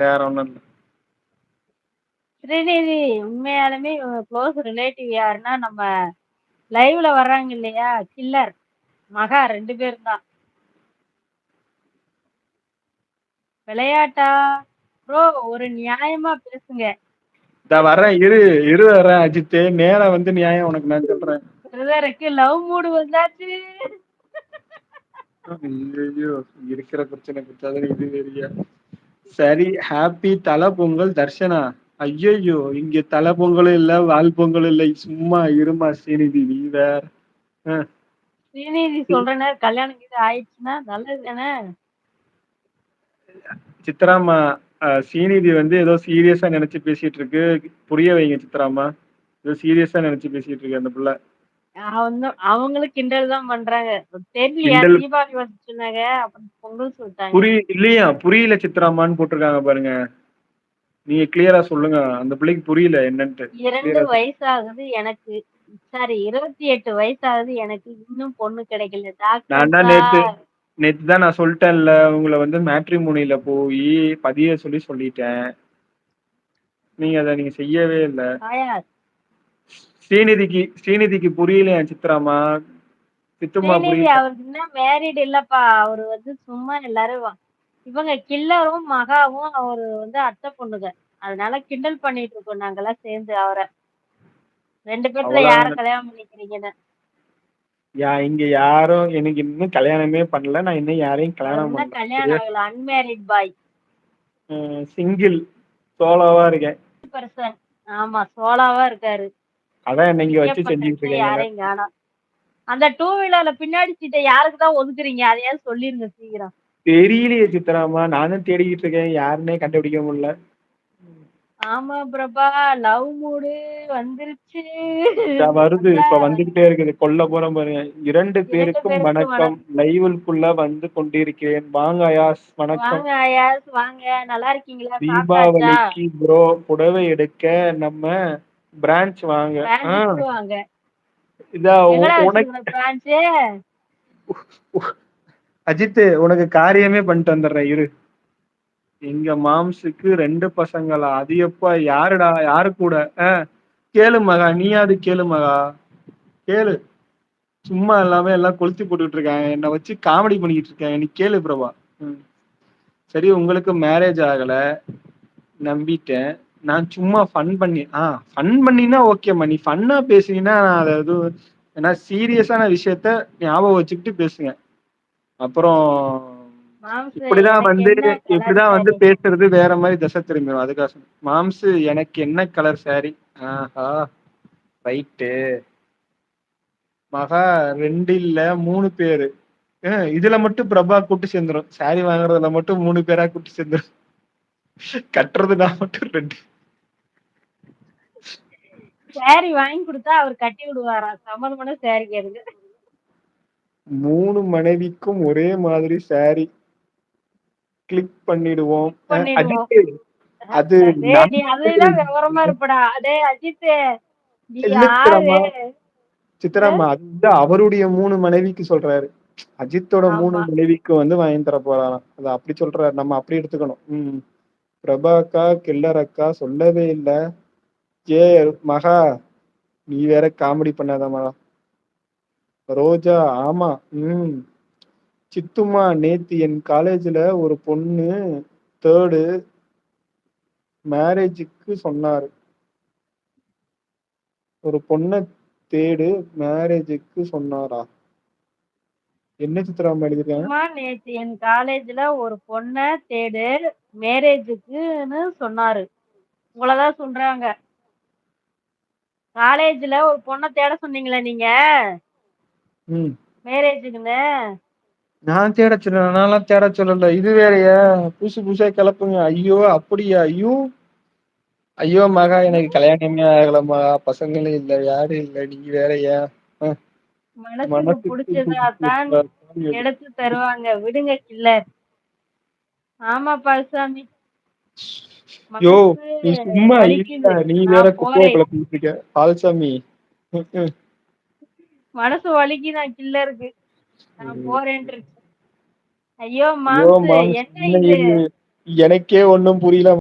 வேற ஒண்ணு இல்ல. ஸ்ரீநிதி உண்மையாலுமே இவங்க க்ளோஸ் ரிலேட்டிவ் யாருன்னா நம்ம லைவ்ல வர்றாங்க இல்லையா? கில்லர் மகா ரெண்டு பேரும் தான் விளையாட்டா? ப்ரோ ஒரு நியாயமா பேசுங்க. இதா வர்றேன் இரு இரு வர்றேன் அஜித்து. நேரா வந்து நியாயம் உனக்கு நான் சொல்றேன். பிரதருக்கு லவ் மூடு வந்தாச்சு. ஐயோ இருக்கிற பிரச்சனை குத்தாத இது வேறியா சரி ஹாப்பி தலை பொங்கல் தர்ஷனா? ஐயோ இங்க தலை பொங்கலும் இல்ல வால் பொங்கலும் இல்ல. சும்மா இருமா ஸ்ரீநிதி நீ வேற. ஸ்ரீநிதி சொல்றேன்னு கல்யாணம் இது ஆயிடுச்சுன்னா நல்லது தானே? சித்ராமா ஸ்ரீநிதி வந்து ஏதோ சீரியஸா நினைச்சு பேசிட்டு இருக்கு. புரிய வைங்க சித்ராமா ஏதோ சீரியஸா நினைச்சு பேசிட்டு இருக்கு அந்த புள்ள. அவங்க அவங்களும் கிண்டல் தான் பண்றாங்க. தெரியலையா? கிண்டல் தீபாவளி வந்து சொன்னாங்க அப்புறம் பொங்கல் சொல்லிட்டாங்க. புரி இல்லையா? புரியல சித்ராமான்னு போட்டிருக்காங்க பாருங்க. நீங்க கிளியரா சொல்லுங்க. அந்த பிள்ளைக்கு புரியல என்னன்ட்டு. இரண்டு கிளியரா வயசாகுது எனக்கு. சாரி இருபத்தி எட்டு வயசாகுது எனக்கு. இன்னும் பொண்ணு கிடைக்கல. டாக்டர் நான் தான் நேத்து சார். நேத்து தான் நான் சொல்லிட்டேன்ல. உங்களை வந்து மேட்ரிமோனியில போய் பதிய சொல்லி சொல்லிட்டேன். நீங்க அதை நீங்க செய்யவே இல்லை. ஸ்ரீநிதிக்கு ஸ்ரீநிதிக்கு புரியலையா சித்ராமா? சித்துமா புரியல. அவருக்கு இன்னும் மேரிட் இல்லப்பா. அவரு வந்து சும்மா எல்லாரும் இவங்க கில்லரும் மகாவும் அவரு வந்து அத்தை பொண்ணுங்க. அதனால கிண்டல் பண்ணிட்டு இருக்கோம் நாங்கெல்லாம் சேர்ந்து அவரை. ரெண்டு பேர்த்துல யார கல்யாணம் பண்ணிக்கிறீங்கன்னு? யா இங்க யாரும் எனக்கு இன்னும் கல்யாணமே பண்ணல. நான் இன்னும் யாரையும் கல்யாணம் பண்ணல. கல்யாணம் ஆகல. அன்மேரிட் பாய் சிங்கிள் சோலோவா இருக்கேன். பர்சன் ஆமா சோலாவா இருக்காரு. அதான் இங்க வச்சு செஞ்சுட்டு காணோம் அந்த டூ வீலர்ல பின்னாடி சீட்டை யாருக்கு தான் ஒதுக்குறீங்க? அதையாவது சொல்லிருங்க சீக்கிரம். தெரியலையே சித்ராமா நானும் தேடிக்கிட்டு இருக்கேன். யாருன்னே கண்டுபிடிக்க முடியல. ஆமா பிரபா லவ் மூடு வந்துருச்சு. வருது. இப்ப வந்துகிட்டே இருக்குது. கொல்ல போறோம் பாருங்க. இரண்டு பேருக்கும் வணக்கம். லைவுக்குள்ள வந்து கொண்டிருக்கிறேன். வாங்க அயாஸ் வணக்கம். வாங்க நல்லா இருக்கீங்களா? தீபாவளிக்கு ப்ரோ புடவை எடுக்க நம்ம பிரான்ச் வாங்க. வாங்க இதா உனக்கு அஜித் உனக்கு காரியமே பண்ணிட்டு வந்துடுறேன் இரு. எங்க மாம்ஸுக்கு ரெண்டு பசங்களா? அது எப்பா யாருடா யாரு கூட? கேளு மகா நீயாவது கேளு மகா. கேளு. சும்மா எல்லாமே எல்லாம் கொளுத்தி போட்டுட்டு இருக்காங்க. என்னை வச்சு காமெடி பண்ணிக்கிட்டு இருக்காங்க நீ கேளு பிரபா. சரி உங்களுக்கு மேரேஜ் ஆகல. நம்பிட்டேன். நான் சும்மா ஃபன் பண்ணி ஆ ஃபன் பண்ணினா ஓகேம்மா நீ ஃபன்னா பேசுனீங்கன்னா நான் அதை எதுவும் ஏன்னா சீரியஸான விஷயத்த ஞாபகம் வச்சுக்கிட்டு பேசுங்க. அப்புறம் இப்படிதான் வந்து இப்படிதான் வந்து பேசுறது வேற மாதிரி தசை திரும்பிடும் அதுக்காக. மாம்சு எனக்கு என்ன கலர் சாரி ஆஹா ரைட்டு மகா ரெண்டு இல்ல மூணு பேரு. இதுல மட்டும் பிரபா கூட்டு சேர்ந்துரும். சாரி வாங்குறதுல மட்டும் மூணு பேரா கூட்டு சேர்ந்துரும். கட்டுறதுனா மட்டும் ரெண்டு சாரி வாங்கி கொடுத்தா அவர் கட்டி விடுவாராம் சம்மந்தமான சாரி கேளுங்க. மூணு மனைவிக்கும் ஒரே மாதிரி சாரி கிளிக் பண்ணிடுவோம். அது அதுதான் விவரமா இருப்படா. டேய் அஜித் சித்ராமா? அது அவருடைய மூணு மனைவிக்கு சொல்றாரு. அஜித்தோட மூணு மனைவிக்கு வந்து வாங்கி தர போறாராம். அது அப்படி சொல்றாரு. நம்ம அப்படி எடுத்துக்கணும். ம். பிரபா அக்கா கில்லர் அக்கா சொல்லவே இல்ல. ஏ மகா நீ வேற காமெடி பண்ணாத மகா ரோஜா ஆமா ம். சித்துமா நேத்து என் காலேஜ்ல ஒரு பொண்ணு தேர்டு மேரேஜுக்கு சொன்னாரு. ஒரு பொண்ணை தேடு மேரேஜுக்கு சொன்னாரா. என்ன சித்ராமா எழுதிருக்காங்க நேத்து என் காலேஜ்ல ஒரு பொண்ண தேடு மேரேஜுக்குன்னு சொன்னாரு. உங்களதான் சொல்றாங்க. காலேஜ்ல ஒரு பொண்ணை தேட சொன்னீங்களே நீங்க? ம். மேரேஜுக்குன்னு? நான் தேட சொல்லல நான்லாம் தேட சொல்லல. இது வேறயா? புதுசு புதுசா கிளப்புங்க. ஐயோ அப்படியா? ஐயோ. ஐயோ மகா எனக்கு கல்யாணமே ஆகலம்மா. பசங்களும் இல்ல யாரும் இல்ல. நீங்க வேறயா? மனசுக்கு மனசுக்கு பிடிச்சதா தான் பிடிச்சதா எடு. எடுத்து தருவாங்க. விடுங்க கில்லர். ஆமா பழசாமி யோ நீ சும்மா இல்ல நீ வேற போறேன். கிளப்பிட்டு இருக்க பால்சாமி. மனசு கில்லருக்கு. நான் போறேன்ருச்சு ஐயோ ஐயோ மாம்சு மாம்ஸ் எனக்கே ஒண்ணும் புரியல.